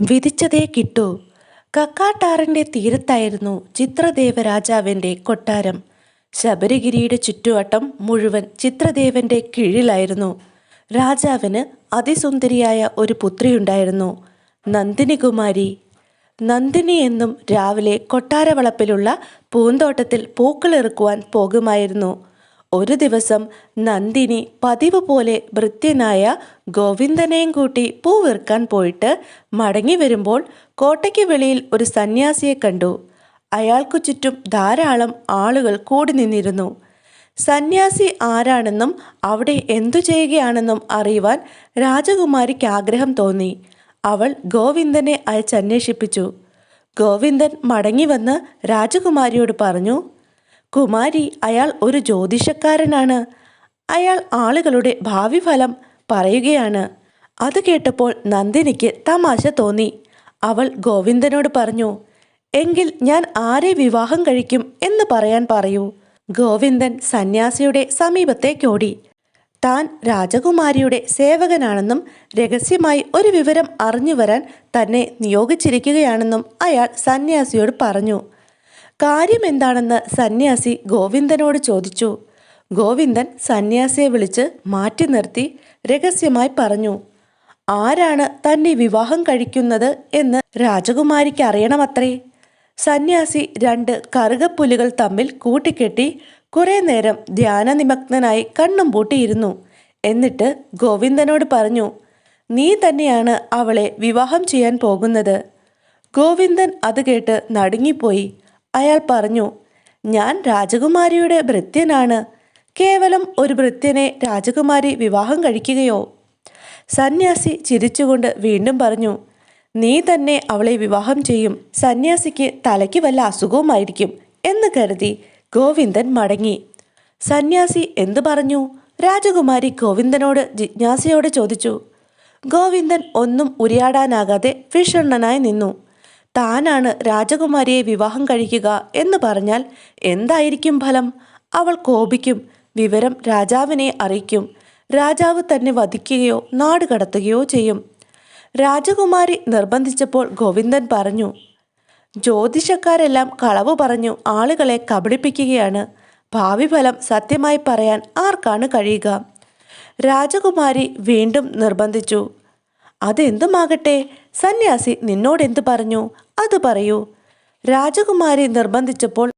വിധിച്ചതേ കിട്ടൂ. കക്കാട്ടാറിന്റെ തീരത്തായിരുന്നു ചിത്രദേവരാജാവിന്റെ കൊട്ടാരം. ശബരിഗിരിയുടെ ചുറ്റുവട്ടം മുഴുവൻ ചിത്രദേവന്റെ കീഴിലായിരുന്നു. രാജാവിന് അതിസുന്ദരിയായ ഒരു പുത്രിയുണ്ടായിരുന്നു നന്ദിനികുമാരി. നന്ദിനി എന്നും രാവിലെ കൊട്ടാരവളപ്പിലുള്ള പൂന്തോട്ടത്തിൽ പൂക്കളിറുക്കുവാൻ പോകുമായിരുന്നു. ഒരു ദിവസം നന്ദിനി പതിവ് പോലെ ഭൃത്യനായ ഗോവിന്ദനെയും കൂട്ടി പൂ പൂവിറുക്കാൻ പോയിട്ട് മടങ്ങി വരുമ്പോൾ കോട്ടയ്ക്ക് വെളിയിൽ ഒരു സന്യാസിയെ കണ്ടു. അയാൾക്കു ചുറ്റും ധാരാളം ആളുകൾ കൂടി നിന്നിരുന്നു. സന്യാസി ആരാണെന്നും അവിടെ എന്തു ചെയ്യുകയാണെന്നും അറിയുവാൻ രാജകുമാരിക്ക് ആഗ്രഹം തോന്നി. അവൾ ഗോവിന്ദനെ അയച്ചന്വേഷിപ്പിച്ചു ഗോവിന്ദൻ മടങ്ങി വന്ന് രാജകുമാരിയോട് പറഞ്ഞു കുമാരി അയാൾ ഒരു ജ്യോതിഷക്കാരനാണ്. അയാൾ ആളുകളുടെ ഭാവി ഫലം പറയുകയാണ്. അത് കേട്ടപ്പോൾ നന്ദിനിക്ക് തമാശ തോന്നി. അവൾ ഗോവിന്ദനോട് പറഞ്ഞു എങ്കിൽ ഞാൻ ആരെ വിവാഹം കഴിക്കും എന്ന് പറയാൻ പറയൂ? ഗോവിന്ദൻ സന്യാസിയുടെ സമീപത്തേക്കോടി. താൻ രാജകുമാരിയുടെ സേവകനാണെന്നും രഹസ്യമായി ഒരു വിവരം അറിഞ്ഞു വരാൻ തന്നെ നിയോഗിച്ചിരിക്കുകയാണെന്നും അയാൾ സന്യാസിയോട് പറഞ്ഞു. കാര്യം എന്താണെന്ന് സന്യാസി ഗോവിന്ദനോട് ചോദിച്ചു. ഗോവിന്ദൻ സന്യാസിയെ വിളിച്ച് മാറ്റി നിർത്തി രഹസ്യമായി പറഞ്ഞു. ആരാണ് തന്നെ വിവാഹം കഴിക്കുന്നത് എന്ന് രാജകുമാരിക്ക് അറിയണമത്രേ? സന്യാസി രണ്ട് കറുകപ്പുലികൾ തമ്മിൽ കൂട്ടിക്കെട്ടി കുറേ നേരം ധ്യാനനിമഗ്നനായി കണ്ണും പൂട്ടിയിരുന്നു. എന്നിട്ട് ഗോവിന്ദനോട് പറഞ്ഞു നീ തന്നെയാണ് അവളെ വിവാഹം ചെയ്യാൻ പോകുന്നത്. ഗോവിന്ദൻ അത് കേട്ട് നടുങ്ങിപ്പോയി. അയാൾ പറഞ്ഞു ഞാൻ രാജകുമാരിയുടെ ഭൃത്യനാണ്. കേവലം ഒരു ഭൃത്യനെ രാജകുമാരി വിവാഹം കഴിക്കുകയോ? സന്യാസി ചിരിച്ചുകൊണ്ട് വീണ്ടും പറഞ്ഞു നീ തന്നെ അവളെ വിവാഹം ചെയ്യും. സന്യാസിക്ക് തലയ്ക്ക് വല്ല അസുഖവുമായിരിക്കും എന്ന് കരുതി ഗോവിന്ദൻ മടങ്ങി. സന്യാസി എന്തു പറഞ്ഞു? രാജകുമാരി ഗോവിന്ദനോട് ജിജ്ഞാസയോടെ ചോദിച്ചു. ഗോവിന്ദൻ ഒന്നും ഉരിയാടാനാകാതെ വിഷണ്ണനായി നിന്നു. താനാണ് രാജകുമാരിയെ വിവാഹം കഴിക്കുക എന്ന് പറഞ്ഞാൽ എന്തായിരിക്കും ഫലം? അവൾ കോപിക്കും വിവരം രാജാവിനെ അറിയിക്കും. രാജാവ് തന്നെ വധിക്കുകയോ നാട് കടത്തുകയോ ചെയ്യും. രാജകുമാരി നിർബന്ധിച്ചപ്പോൾ ഗോവിന്ദൻ പറഞ്ഞു ജ്യോതിഷക്കാരെല്ലാം കളവ് പറഞ്ഞു ആളുകളെ കബളിപ്പിക്കുകയാണ്. ഭാവി ഫലം സത്യമായി പറയാൻ ആർക്കാണ് കഴിയുക? രാജകുമാരി വീണ്ടും നിർബന്ധിച്ചു അതെന്തുമാകട്ടെ? സന്യാസി നിന്നോടെന്തു പറഞ്ഞു? അത് പറയൂ. രാജകുമാരി നിർബന്ധിച്ചപ്പോൾ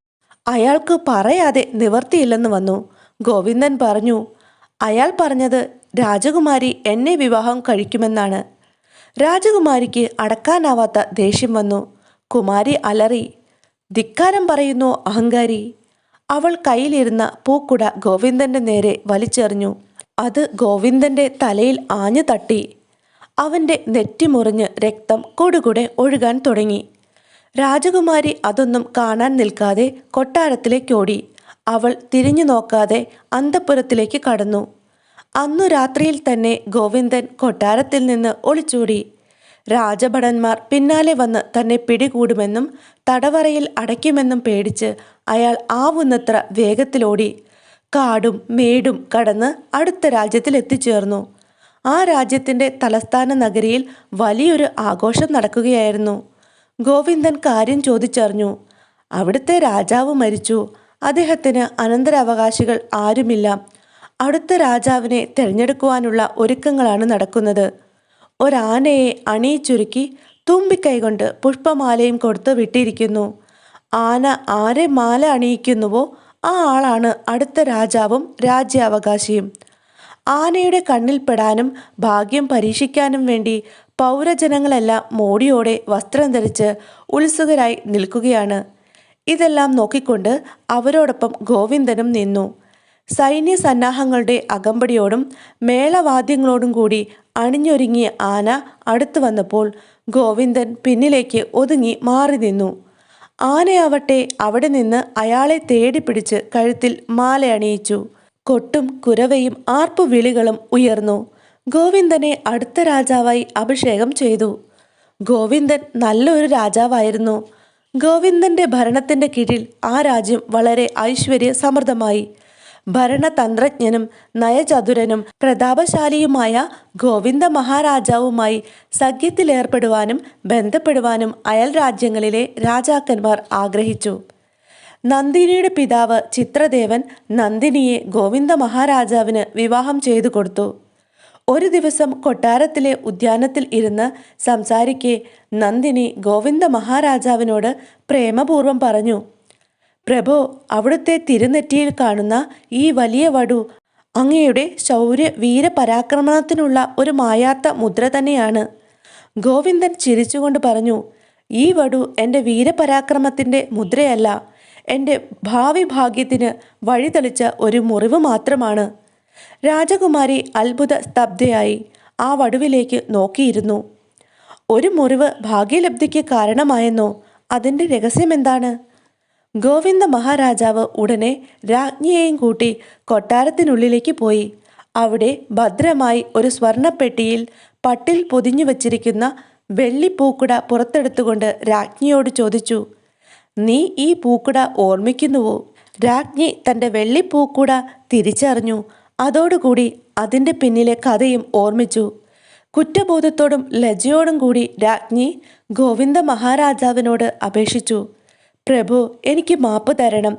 അയാൾക്ക് പറയാതെ നിവർത്തിയില്ലെന്ന് വന്നു. ഗോവിന്ദൻ പറഞ്ഞു അയാൾ പറഞ്ഞത് രാജകുമാരി എന്നെ വിവാഹം കഴിക്കുമെന്നാണ്. രാജകുമാരിക്ക് അടക്കാനാവാത്ത ദേഷ്യം വന്നു. കുമാരി അലറി ധിക്കാരം പറയുന്നു അഹങ്കാരി. അവൾ കയ്യിലിരുന്ന പൂക്കുട ഗോവിന്ദന്റെ നേരെ വലിച്ചെറിഞ്ഞു. അത് ഗോവിന്ദന്റെ തലയിൽ ആഞ്ഞു തട്ടി അവന്റെ നെറ്റി മുറിഞ്ഞ് രക്തം കൊടുകൂടെ ഒഴുകാൻ തുടങ്ങി. രാജകുമാരി അതൊന്നും കാണാൻ നിൽക്കാതെ കൊട്ടാരത്തിലേക്കോടി അവൾ തിരിഞ്ഞു നോക്കാതെ അന്തപ്പുരത്തിലേക്ക് കടന്നു. അന്നു രാത്രിയിൽ തന്നെ ഗോവിന്ദൻ കൊട്ടാരത്തിൽ നിന്ന് ഒളിച്ചോടി. രാജഭടന്മാർ പിന്നാലെ വന്ന് തന്നെ പിടികൂടുമെന്നും തടവറയിൽ അടയ്ക്കുമെന്നും പേടിച്ച് അയാൾ ആവുന്നത്ര വേഗത്തിലോടി. കാടും മേടും കടന്ന് അടുത്ത രാജ്യത്തിൽ എത്തിച്ചേർന്നു ആ രാജ്യത്തിന്റെ തലസ്ഥാന നഗരിയിൽ വലിയൊരു ആഘോഷം നടക്കുകയായിരുന്നു. ഗോവിന്ദൻ കാര്യം ചോദിച്ചറിഞ്ഞു. അവിടുത്തെ രാജാവ് മരിച്ചു. അദ്ദേഹത്തിന് അനന്തരാവകാശികൾ ആരുമില്ല. അടുത്ത രാജാവിനെ തിരഞ്ഞെടുക്കുവാനുള്ള ഒരുക്കങ്ങളാണ് നടക്കുന്നത്. ഒരാനയെ അണിയിച്ചുരുക്കി തുമ്പിക്കൈകൊണ്ട് പുഷ്പമാലയും കൊടുത്ത് വിട്ടിരിക്കുന്നു. ആന ആരെ മാല അണിയിക്കുന്നുവോ ആ ആളാണ് അടുത്ത രാജാവും രാജ്യാവകാശിയും. ആനയുടെ കണ്ണിൽപ്പെടാനും ഭാഗ്യം പരീക്ഷിക്കാനും വേണ്ടി പൗരജനങ്ങളെല്ലാം മോടിയോടെ വസ്ത്രം ധരിച്ച് ഉത്സുകരായി നിൽക്കുകയാണ്. ഇതെല്ലാം നോക്കിക്കൊണ്ട് അവരോടൊപ്പം ഗോവിന്ദനും നിന്നു. സൈന്യ സന്നാഹങ്ങളുടെ അകമ്പടിയോടും മേളവാദ്യങ്ങളോടും കൂടി അണിഞ്ഞൊരുങ്ങിയ ആന അടുത്തു വന്നപ്പോൾ ഗോവിന്ദൻ പിന്നിലേക്ക് ഒതുങ്ങി മാറി നിന്നു. ആനയാവട്ടെ അവിടെ നിന്ന് അയാളെ തേടി പിടിച്ച് കഴുത്തിൽ മാല അണിയിച്ചു. കൊട്ടും കുരവയും ആർപ്പുവിളികളും ഉയർന്നു. ഗോവിന്ദനെ അടുത്ത രാജാവായി അഭിഷേകം ചെയ്തു. ഗോവിന്ദൻ നല്ലൊരു രാജാവായിരുന്നു. ഗോവിന്ദന്റെ ഭരണത്തിന്റെ കീഴിൽ ആ രാജ്യം വളരെ ഐശ്വര്യ സമൃദ്ധമായി ഭരണതന്ത്രജ്ഞനും നയചതുരനും പ്രതാപശാലിയുമായ ഗോവിന്ദ മഹാരാജാവുമായി സഖ്യത്തിലേർപ്പെടുവാനും ബന്ധപ്പെടുവാനും അയൽ രാജ്യങ്ങളിലെ രാജാക്കന്മാർ ആഗ്രഹിച്ചു. നന്ദിനിയുടെ പിതാവ് ചിത്രദേവൻ നന്ദിനിയെ ഗോവിന്ദ മഹാരാജാവിന് വിവാഹം ചെയ്തു കൊടുത്തു. ഒരു ദിവസം കൊട്ടാരത്തിലെ ഉദ്യാനത്തിൽ ഇരുന്ന് സംസാരിക്കെ നന്ദിനി ഗോവിന്ദ മഹാരാജാവിനോട് പ്രേമപൂർവം പറഞ്ഞു പ്രഭോ അവിടുത്തെ തിരുനെറ്റിയിൽ കാണുന്ന ഈ വലിയ വടു അങ്ങയുടെ ശൗര്യ വീരപരാക്രമണത്തിനുള്ള ഒരു മായാത്ത മുദ്ര തന്നെയാണ്. ഗോവിന്ദൻ ചിരിച്ചുകൊണ്ട് പറഞ്ഞു ഈ വടു എന്റെ വീരപരാക്രമത്തിന്റെ മുദ്രയല്ല. എന്റെ ഭാവി ഭാഗ്യത്തിന് വഴിതെളിച്ച ഒരു മുറിവ് മാത്രമാണ്. രാജകുമാരി അത്ഭുത സ്തബ്ധയായി ആ വടുവിലേക്ക് നോക്കിയിരുന്നു. ഒരു മുറിവ് ഭാഗ്യലബ്ധിക്ക് കാരണമായെന്നോ അതിന്റെ രഹസ്യം എന്താണ്? ഗോവിന്ദ മഹാരാജാവ് ഉടനെ രാജ്ഞിയെയും കൂട്ടി കൊട്ടാരത്തിനുള്ളിലേക്ക് പോയി. അവിടെ ഭദ്രമായി ഒരു സ്വർണപ്പെട്ടിയിൽ പട്ടിൽ പൊതിഞ്ഞു വച്ചിരിക്കുന്ന വെള്ളിപ്പൂക്കുട പുറത്തെടുത്തുകൊണ്ട് രാജ്ഞിയോട് ചോദിച്ചു നീ ഈ പൂക്കുട ഓർമ്മിക്കുന്നുവോ? രാജ്ഞി തന്റെ വെള്ളിപ്പൂക്കുട തിരിച്ചറിഞ്ഞു. അതോടുകൂടി അതിന്റെ പിന്നിലെ കഥയും ഓർമ്മിച്ചു. കുറ്റബോധത്തോടും ലജ്ജയോടും കൂടി രാജ്ഞി ഗോവിന്ദ മഹാരാജാവിനോട് അപേക്ഷിച്ചു. പ്രഭു എനിക്ക് മാപ്പ് തരണം.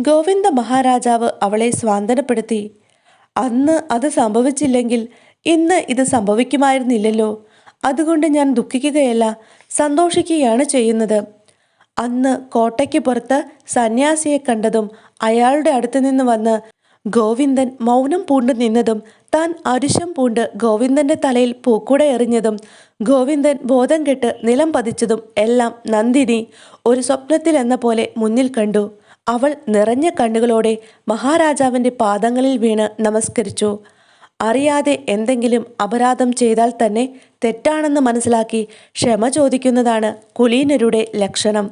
ഗോവിന്ദ മഹാരാജാവ് അവളെ സ്വാന്തനപ്പെടുത്തി. അന്ന് അത് സംഭവിച്ചില്ലെങ്കിൽ ഇന്ന് ഇത് സംഭവിക്കുമായിരുന്നില്ലല്ലോ. അതുകൊണ്ട് ഞാൻ ദുഃഖിക്കുകയല്ല സന്തോഷിക്കുകയാണ് ചെയ്യുന്നത്. അന്ന് കോട്ടയ്ക്ക് പുറത്ത് സന്യാസിയെ കണ്ടതും അയാളുടെ അടുത്ത് നിന്ന് വന്ന് ഗോവിന്ദൻ മൗനം പൂണ്ടു നിന്നതും താൻ അരിശം പൂണ്ട് ഗോവിന്ദന്റെ തലയിൽ പൂക്കൂടെ എറിഞ്ഞതും ഗോവിന്ദൻ ബോധം കെട്ട് നിലം പതിച്ചതും എല്ലാം നന്ദിനി ഒരു സ്വപ്നത്തിൽ എന്ന പോലെ മുന്നിൽ കണ്ടു. അവൾ നിറഞ്ഞ കണ്ണുകളോടെ മഹാരാജാവിന്റെ പാദങ്ങളിൽ വീണ് നമസ്കരിച്ചു. അറിയാതെ എന്തെങ്കിലും അപരാധം ചെയ്താൽ തന്നെ തെറ്റാണെന്ന് മനസ്സിലാക്കി ക്ഷമ ചോദിക്കുന്നതാണ് കുലീനരുടെ ലക്ഷണം.